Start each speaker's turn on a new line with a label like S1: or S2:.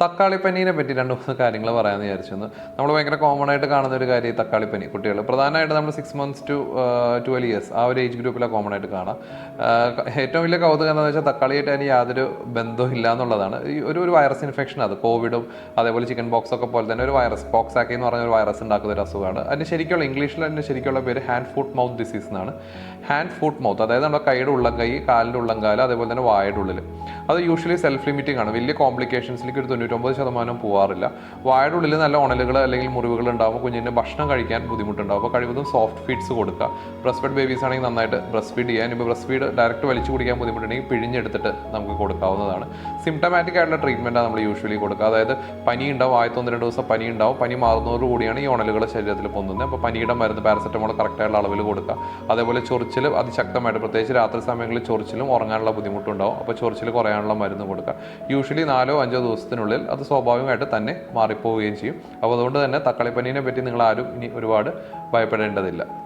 S1: തക്കാളിപ്പനീനെ പറ്റി രണ്ട് മൂന്ന് കാര്യങ്ങൾ പറയാമെന്ന് വിചാരിച്ചു നമ്മൾ ഭയങ്കര കോമൺ ആയിട്ട് കാണുന്ന ഒരു കാര്യം ഈ തക്കാളിപ്പനി കുട്ടികൾ പ്രധാനമായിട്ട് നമ്മൾ six months to twelve years ആ ഒരു ഏജ് ഗ്രൂപ്പിലാണ് കോമൺ ആയിട്ട് കാണാം. ഏറ്റവും വലിയ കൗതുകം എന്താണെന്ന് വെച്ചാൽ തക്കാളിയായിട്ട് അതിന് യാതൊരു ബന്ധവും ഇല്ല എന്നുള്ളതാണ്. ഒരു ഒരു വൈറസ് ഇൻഫെക്ഷൻ അത് കോവിഡും അതേപോലെ ചിക്കൻ ബോക്സ് ഒക്കെ പോലെ തന്നെ ഒരു വൈറസ് പോക്സ് ആക്കി എന്ന് പറഞ്ഞ ഒരു വൈറസ് ഉണ്ടാക്കുന്ന ഒരു അസുഖമാണ്. അതിന് ശരിക്കുള്ള ഇംഗ്ലീഷിൽ അതിന്റെ ശരിക്കുള്ള പേര് ഹാൻഡ് ഫുഡ് മൗത്ത് ഡിസീസ് എന്നാണ്. ഹാൻഡ് ഫുഡ് മൗത്ത് അതായത് നമ്മുടെ കൈയുടെ ഉള്ളം കൈ കാലിന്റെ ഉള്ളം കാൽ അതേപോലെ തന്നെ വായുടെ ഉള്ളിൽ അത് യൂഷ്വലി സെൽഫ് ലിമിറ്റിംഗ് ആണ്. വലിയ കോംപ്ലിക്കേഷൻസിലേക്ക് ഒരു തൊണ്ണൂറ്റൊമ്പത് ശതമാനം പോവാറില്ല. വായുടെ ഉള്ളിൽ നല്ല ഉണലുകൾ അല്ലെങ്കിൽ മുറിവുകൾ ഉണ്ടാകുമ്പോൾ കുഞ്ഞിന് ഭക്ഷണം കഴിക്കാൻ ബുദ്ധിമുട്ടുണ്ടാകും അപ്പോൾ കഴിവതും സോഫ്റ്റ് ഫീഡ്സ് കൊടുക്കുക. ബ്രസ്റ്റ് ഫീഡ് ബേബീസ് ആണെങ്കിൽ നന്നായിട്ട് ബ്രസ്റ്റ് ഫീഡ് ചെയ്യാൻ ഇപ്പോൾ ബ്രസ്റ്റ് ഫീഡ് ഡയറക്റ്റ് വലിച്ചു കുടിക്കാൻ ബുദ്ധിമുട്ടുണ്ടെങ്കിൽ പിഴിഞ്ഞെടുത്തിട്ട് നമുക്ക് കൊടുക്കാവുന്നതാണ്. സിംറ്റമാറ്റിക് ആയിട്ടുള്ള ട്രീറ്റ്മെന്റാണ് നമ്മൾ യൂഷ്വലി കൊടുക്കുക. അതായത് പനി ഉണ്ടാവും ആദ്യത്തെ ഒന്ന് രണ്ട് ദിവസം പനി ഉണ്ടാവും. പനി മാറുന്നതോടുകൂടിയാണ് ഈ ഉണലുകൾ ശരീരത്തിൽ പൊന്നുന്നത് അപ്പോൾ പനിയുടെ മരുന്ന് പാരസെറ്റമോൾ കറക്റ്റായിട്ടുള്ള അളവിൽ കൊടുക്കുക. അതേപോലെ ചൊറിച്ചിൽ അതിശക്തമായിട്ട് പ്രത്യേകിച്ച് രാത്രി സമയങ്ങളിൽ ചൊറിച്ചിലും ഉറങ്ങാനുള്ള ബുദ്ധിമുട്ടുണ്ടാവും. അപ്പോൾ ചൊറിച്ചിൽ കുറയാനുള്ള മരുന്ന് കൊടുക്കുക. യൂഷ്വലി നാലോ അഞ്ചോ ദിവസത്തിനുള്ളിൽ അത് സ്വാഭാവികമായിട്ട് തന്നെ മാറിപ്പോവുകയും ചെയ്യും. അപ്പോൾ അതുകൊണ്ട് തന്നെ തക്കാളിപ്പനീനെ പറ്റി നിങ്ങൾ ആരും ഇനി ഒരുപാട് ഭയപ്പെടേണ്ടതില്ല.